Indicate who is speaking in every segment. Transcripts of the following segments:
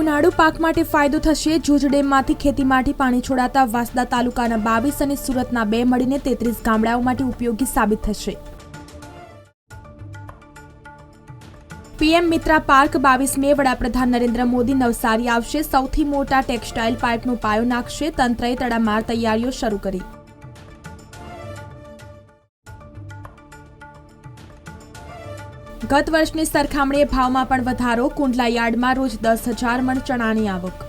Speaker 1: ઉનાળુ પાક માટે ફાયદો થશે જૂજ ડેમમાંથી ખેતી માટે પાણી છોડાતા વાસદા તાલુકાના બાવીસ અને સુરતના બે મળીને તેત્રીસ ગામડાઓ માટે ઉપયોગી સાબિત થશે પીએમ મિત્રા પાર્ક બાવીસ મે વડાપ્રધાન નરેન્દ્ર મોદી નવસારી આવશે સૌથી મોટા ટેક્સટાઇલ પાર્કનો પાયો નાખશે તંત્રએ તડામાર તૈયારીઓ શરૂ કરી ગત વર્ષની સરખામણીએ ભાવમાં પણ વધારો કુંડલા યાર્ડમાં રોજ દસ હજાર મણ ચણાની આવક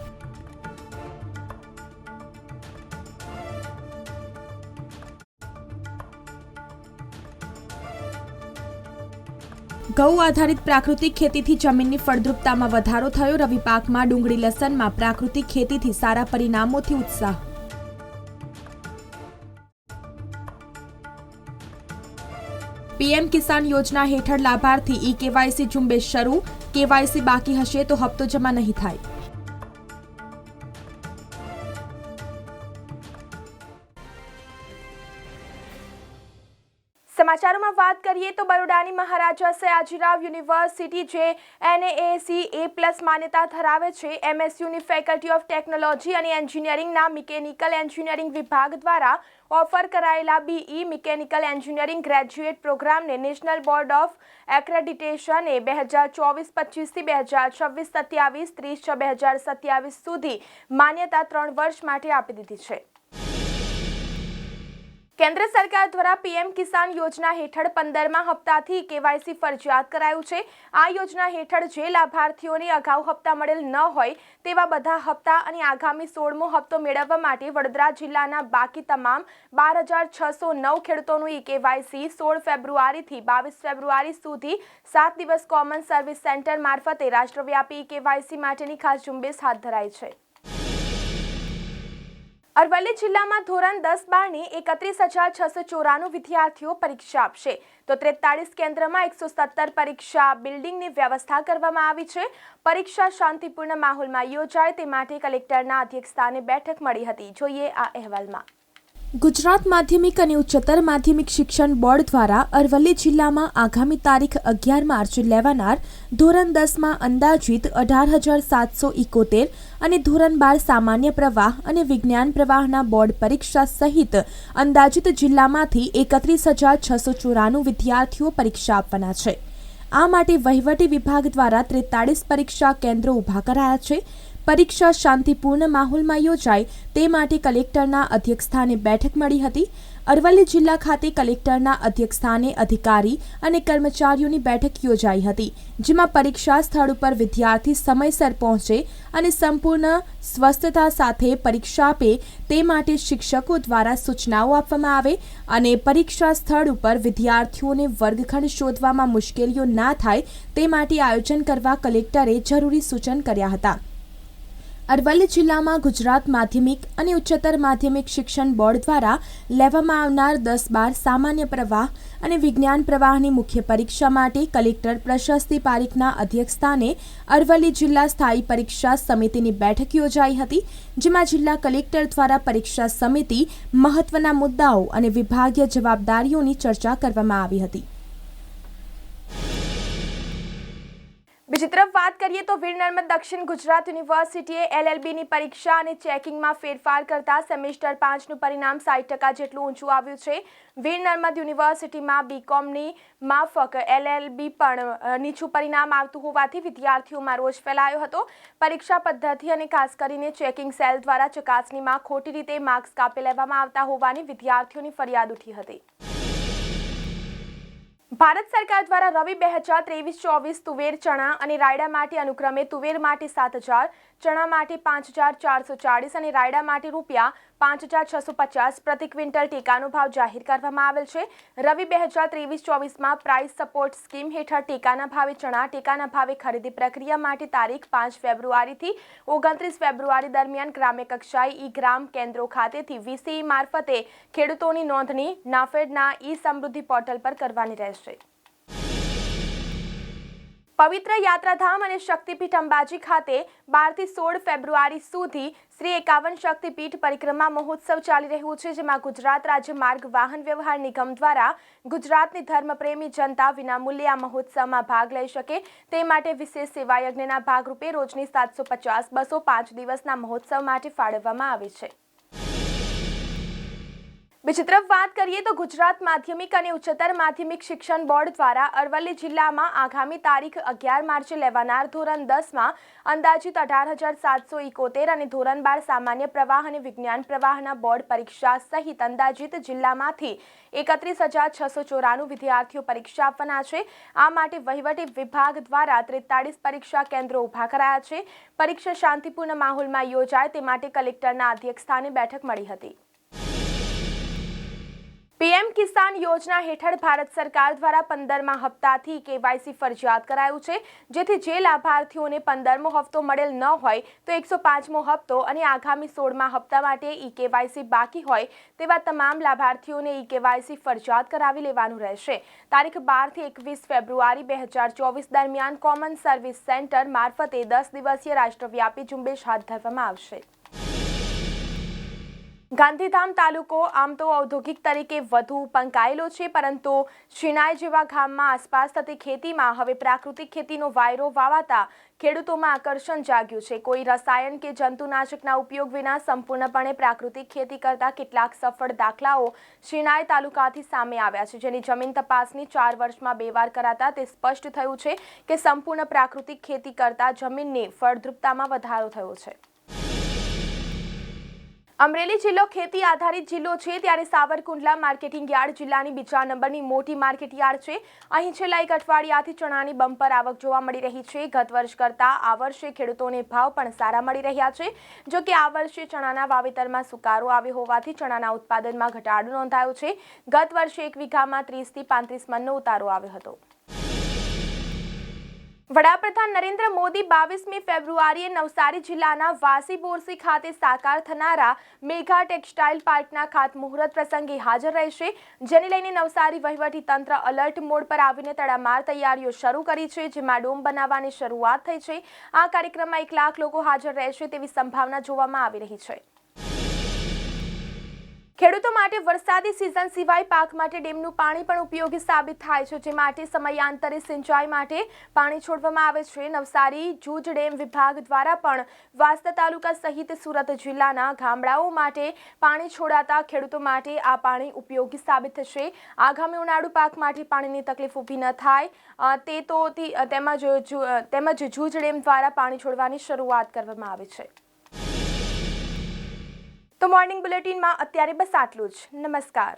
Speaker 1: ઘઉં આધારિત પ્રાકૃતિક ખેતીથી જમીનની ફળદ્રુપતામાં વધારો થયો રવિ પાકમાં ડુંગળી લસણમાં પ્રાકૃતિક ખેતીથી સારા પરિણામોથી ઉત્સાહ પીએમ કિસાન યોજના હેઠળ લાભાર્થી ઈ કેવાયસી ઝુંબેશ શરૂ કેવાયસી બાકી હશે તો હપ્તો જમા નહીં થાય
Speaker 2: સમાચારોમાં વાત કરીએ તો બરોડાની મહારાજા સયાજીરાવ યુનિવર્સિટી જે એનએએસી એ પ્લસ માન્યતા ધરાવે છે એમએસયુની ફેકલ્ટી ઓફ ટેકનોલોજી અને એન્જિનિયરિંગના મિકેનિકલ એન્જિનિયરિંગ વિભાગ દ્વારા ઓફર કરાયેલા બીઈ મિકેનિકલ એન્જિનિયરિંગ ગ્રેજ્યુએટ પ્રોગ્રામને નેશનલ બોર્ડ ઓફ એક્રેડિટેશને બે હજાર ચોવીસ પચીસથી બે હજાર છવ્વીસ સત્યાવીસ ત્રીસ છ બે હજાર સત્યાવીસ સુધી માન્યતા ત્રણ વર્ષ માટે આપી દીધી છે કેન્દ્ર સરકાર દ્વારા પીએમ કિસાન યોજના હેઠળ પંદરમા હપ્તાથી કેવાયસી ફરજિયાત કરાયું છે આ યોજના હેઠળ જે લાભાર્થીઓને અગાઉ હપ્તા મળેલ ન હોય તેવા બધા હપ્તા અને આગામી સોળમો હપ્તો મેળવવા માટે વડોદરા જિલ્લાના બાકી તમામ બાર હજાર છસો નવ ખેડૂતોનું ઈ કેવાયસી સોળ ફેબ્રુઆરીથી બાવીસ ફેબ્રુઆરી સુધી સાત દિવસ કોમન સર્વિસ સેન્ટર મારફતે રાષ્ટ્રવ્યાપી ઈ કેવાયસી માટેની ખાસ ઝુંબેશ હાથ ધરાઈ છે અરવલ્લી જિલ્લામાં ધોરણ દસ બારની એકત્રીસ હજાર છસો ચોરાણું વિદ્યાર્થીઓ પરીક્ષા આપશે તો ત્રેતાળીસ કેન્દ્રમાં એકસો સત્તર પરીક્ષા બિલ્ડિંગની વ્યવસ્થા કરવામાં આવી છે પરીક્ષા શાંતિપૂર્ણ માહોલમાં યોજાય તે માટે કલેક્ટરના અધ્યક્ષસ્થાને બેઠક મળી હતી જોઈએ આ અહેવાલમાં
Speaker 1: ગુજરાત માધ્યમિક અને ઉચ્ચતર માધ્યમિક શિક્ષણ બોર્ડ દ્વારા અરવલ્લી જિલ્લામાં આગામી તારીખ અગિયાર માર્ચ લેવાનાર ધોરણ દસમાં અંદાજિત અઢાર હજાર સાતસો ઇકોતેર અને ધોરણ બાર સામાન્ય પ્રવાહ અને વિજ્ઞાન પ્રવાહના બોર્ડ પરીક્ષા સહિત અંદાજિત જિલ્લામાંથી એકત્રીસ હજાર છસો ચોરાણું વિદ્યાર્થીઓ પરીક્ષા આપવાના છે આ માટે વહીવટી વિભાગ દ્વારા ત્રેતાળીસ પરીક્ષા કેન્દ્રો ઊભા કરાયા છે પરીક્ષા શાંતિપૂર્ણ માહોલમાં યોજાય તે માટે કલેક્ટરના અધ્યક્ષસ્થાને બેઠક મળી હતી અરવલ્લી જિલ્લા ખાતે કલેક્ટરના અધ્યક્ષસ્થાને અધિકારી અને કર્મચારીઓની બેઠક યોજાઈ હતી જેમાં પરીક્ષા સ્થળ ઉપર વિદ્યાર્થી સમયસર પહોંચે અને સંપૂર્ણ સ્વસ્થતા સાથે પરીક્ષા આપે તે માટે શિક્ષકો દ્વારા સૂચનાઓ આપવામાં આવે અને પરીક્ષા સ્થળ ઉપર વિદ્યાર્થીઓને વર્ગખંડ શોધવામાં મુશ્કેલીઓ ના થાય તે માટે આયોજન કરવા કલેક્ટરે જરૂરી સૂચન કર્યા હતા અરવલ્લી જિલ્લામાં ગુજરાત માધ્યમિક અને ઉચ્ચતર માધ્યમિક શિક્ષણ બોર્ડ દ્વારા લેવામાં આવનાર દસ બાર સામાન્ય પ્રવાહ અને વિજ્ઞાન પ્રવાહની મુખ્ય પરીક્ષા માટે કલેક્ટર પ્રશસ્તિ પારીખના અધ્યક્ષસ્થાને અરવલ્લી જિલ્લા સ્થાયી પરીક્ષા સમિતિની બેઠક યોજાઈ હતી જેમાં જિલ્લા કલેક્ટર દ્વારા પરીક્ષા સમિતિ મહત્વના મુદ્દાઓ અને વિભાગીય જવાબદારીઓની ચર્ચા કરવામાં આવી હતી
Speaker 2: બીજી તરફ વાત કરીએ તો વીર નર્મદ દક્ષિણ ગુજરાત યુનિવર્સિટીએ એલએલબીની પરીક્ષા અને ચેકિંગમાં ફેરફાર કરતા સેમિસ્ટર પાંચનું પરિણામ સાઠ ટકા જેટલું ઊંચું આવ્યું છે વીર નર્મદ યુનિવર્સિટીમાં બીકોમની માફક એલએલબી પણ નીચું પરિણામ આવતું હોવાથી વિદ્યાર્થીઓમાં રોષ ફેલાયો હતો પરીક્ષા પદ્ધતિ અને ખાસ કરીને ચેકિંગ સેલ દ્વારા ચકાસણીમાં ખોટી રીતે માર્ક્સ કાપી લેવામાં આવતા હોવાની વિદ્યાર્થીઓની ફરિયાદ ઉઠી હતી ભારત સરકાર દ્વારા રવિ બે હજાર ત્રેવીસ ચોવીસ તુવેર ચણા અને રાયડા માટે અનુક્રમે તુવેર માટે સાત હજાર ચણા માટે પાંચ હજાર ચારસો ચાળીસ અને રાયડા માટે રૂપિયા પાંચ હજાર છસો પચાસ પ્રતિ ક્વિન્ટલ ટેકાનો ભાવ જાહેર કરવામાં આવેલ છે રવિ બે હજાર ત્રેવીસ ચોવીસમાં પ્રાઇસ સપોર્ટ સ્કીમ હેઠળ ટેકાના ભાવે ચણા ટેકાના ભાવે ખરીદી પ્રક્રિયા માટે તારીખ પાંચ ફેબ્રુઆરીથી ઓગણત્રીસ ફેબ્રુઆરી દરમિયાન ગ્રામ્ય કક્ષાએ ઈ ગ્રામ કેન્દ્રો ખાતેથી વીસીઈ મારફતે ખેડૂતોની નોંધણી નાફેડના ઈ સમૃદ્ધિ પોર્ટલ પર કરવાની રહેશે પવિત્ર યાત્રાધામ અને શક્તિપીઠ અંબાજી ખાતે બારથી સોળ ફેબ્રુઆરી સુધી શ્રી એકાવન શક્તિપીઠ પરિક્રમા મહોત્સવ ચાલી રહ્યો છે જેમાં ગુજરાત રાજ્ય માર્ગ વાહન વ્યવહાર નિગમ દ્વારા ગુજરાતની ધર્મપ્રેમી જનતા વિનામૂલ્યે આ મહોત્સવમાં ભાગ લઈ શકે તે માટે વિશેષ સેવાયજ્ઞના ભાગરૂપે રોજની સાતસો પચાસ બસો પાંચ દિવસના મહોત્સવ માટે ફાળવવામાં આવે છે બીજી તરફ વાત કરીએ તો ગુજરાત માધ્યમિક અને ઉચ્ચતર માધ્યમિક શિક્ષણ બોર્ડ દ્વારા અરવલ્લી જિલ્લામાં આગામી તારીખ અગિયાર માર્ચે લેવાનાર ધોરણ દસમાં અંદાજિત અઢાર હજાર સાતસો ઇકોતેર અને ધોરણ બાર સામાન્ય પ્રવાહ અને વિજ્ઞાન પ્રવાહના બોર્ડ પરીક્ષા સહિત અંદાજિત જિલ્લામાંથી એકત્રીસ હજાર છસો ચોરાણું વિદ્યાર્થીઓ પરીક્ષા આપવાના છે આ માટે વહીવટી વિભાગ દ્વારા ત્રેતાળીસ પરીક્ષા કેન્દ્રો ઊભા કરાયા છે પરીક્ષા શાંતિપૂર્ણ માહોલમાં યોજાય તે માટે કલેક્ટરના અધ્યક્ષસ્થાને બેઠક મળી હતી પીએમ કિસાન યોજના હેઠળ ભારત સરકાર દ્વારા પંદરમા હપ્તાથી કેવાયસી ફરજિયાત કરાયું છે જેથી જે લાભાર્થીઓને પંદરમો હપ્તો મળેલ ન હોય તો એકસો પાંચમો હપ્તો અને આગામી સોળમા હપ્તા માટે ઈ કેવાયસી બાકી હોય તેવા તમામ લાભાર્થીઓને ઈ કેવાયસી ફરજિયાત કરાવી લેવાનું રહેશે તારીખ બારથી એકવીસ ફેબ્રુઆરી બે હજાર ચોવીસ દરમિયાન કોમન સર્વિસ સેન્ટર મારફતે દસ દિવસીય રાષ્ટ્રવ્યાપી ઝુંબેશ હાથ ધરવામાં આવશે ગાંધીધામ તાલુકો આમ તો ઔદ્યોગિક તરીકે વધુ પંકાયેલો છે પરંતુ શિણાય જેવા ગામમાં આસપાસ થતી ખેતીમાં હવે પ્રાકૃતિક ખેતીનો વાયરો વાવાતા ખેડૂતોમાં આકર્ષણ જાગ્યું છે કોઈ રસાયણ કે જંતુનાશકના ઉપયોગ વિના સંપૂર્ણપણે પ્રાકૃતિક ખેતી કરતા કેટલાક સફળ દાખલાઓ શિણાય તાલુકાથી સામે આવ્યા છે જેની જમીન તપાસની ચાર વર્ષમાં બે વાર કરાતા તે સ્પષ્ટ થયું છે કે સંપૂર્ણ પ્રાકૃતિક ખેતી કરતા જમીનની ફળદ્રુપતામાં વધારો થયો છે અમરેલી જિલ્લો ખેતી આધારિત જિલ્લો છે ત્યારે સાવરકુંડલા માર્કેટિંગ યાર્ડ જિલ્લાની બીજા નંબરની મોટી માર્કેટ યાર્ડ છે અહીં છેલ્લા એક અઠવાડિયાથી ચણાની બમ્પર આવક જોવા મળી રહી છે ગત વર્ષ કરતાં આ વર્ષે ખેડૂતોને ભાવ પણ સારા મળી રહ્યા છે જો કે આ વર્ષે ચણાના વાવેતરમાં સુકારો આવ્યો હોવાથી ચણાના ઉત્પાદનમાં ઘટાડો નોંધાયો છે ગત વર્ષે એક વીઘામાં ત્રીસથી પાંત્રીસ મનનો ઉતારો આવ્યો હતો વડાપ્રધાન નરેન્દ્ર મોદી બાવીસમી ફેબ્રુઆરીએ નવસારી જિલ્લાના વાસી બોરસી ખાતે સાકાર થનારા મેઘા ટેક્સટાઇલ પાર્કના ખાતમુહૂર્ત પ્રસંગે હાજર રહેશે જેને લઈને નવસારી વહીવટી તંત્ર અલર્ટ મોડ પર આવીને તડામાર તૈયારીઓ શરૂ કરી છે જેમાં ડોમ બનાવવાની શરૂઆત થઈ છે આ કાર્યક્રમમાં એક લાખ લોકો હાજર રહેશે તેવી સંભાવના જોવામાં આવી રહી છે ખેડૂતો માટે વરસાદી સિઝન સિવાય પાક માટે ડેમનું પાણી પણ ઉપયોગી સાબિત થાય છે જે માટે સમયાંતરે સિંચાઈ માટે પાણી છોડવામાં આવે છે નવસારી જૂજ ડેમ વિભાગ દ્વારા પણ વાસ્તા તાલુકા સહિત સુરત જિલ્લાના ગામડાઓ માટે પાણી છોડાતા ખેડૂતો માટે આ પાણી ઉપયોગી સાબિત થશે આગામી ઉનાળુ પાક માટે પાણીની તકલીફ ઊભી ન થાય તે તો તેમજ તેમજ જૂજ ડેમ દ્વારા પાણી છોડવાની શરૂઆત કરવામાં આવે છે તો મોર્નિંગ બુલેટિનમાં અત્યારે બસ આટલું જ નમસ્કાર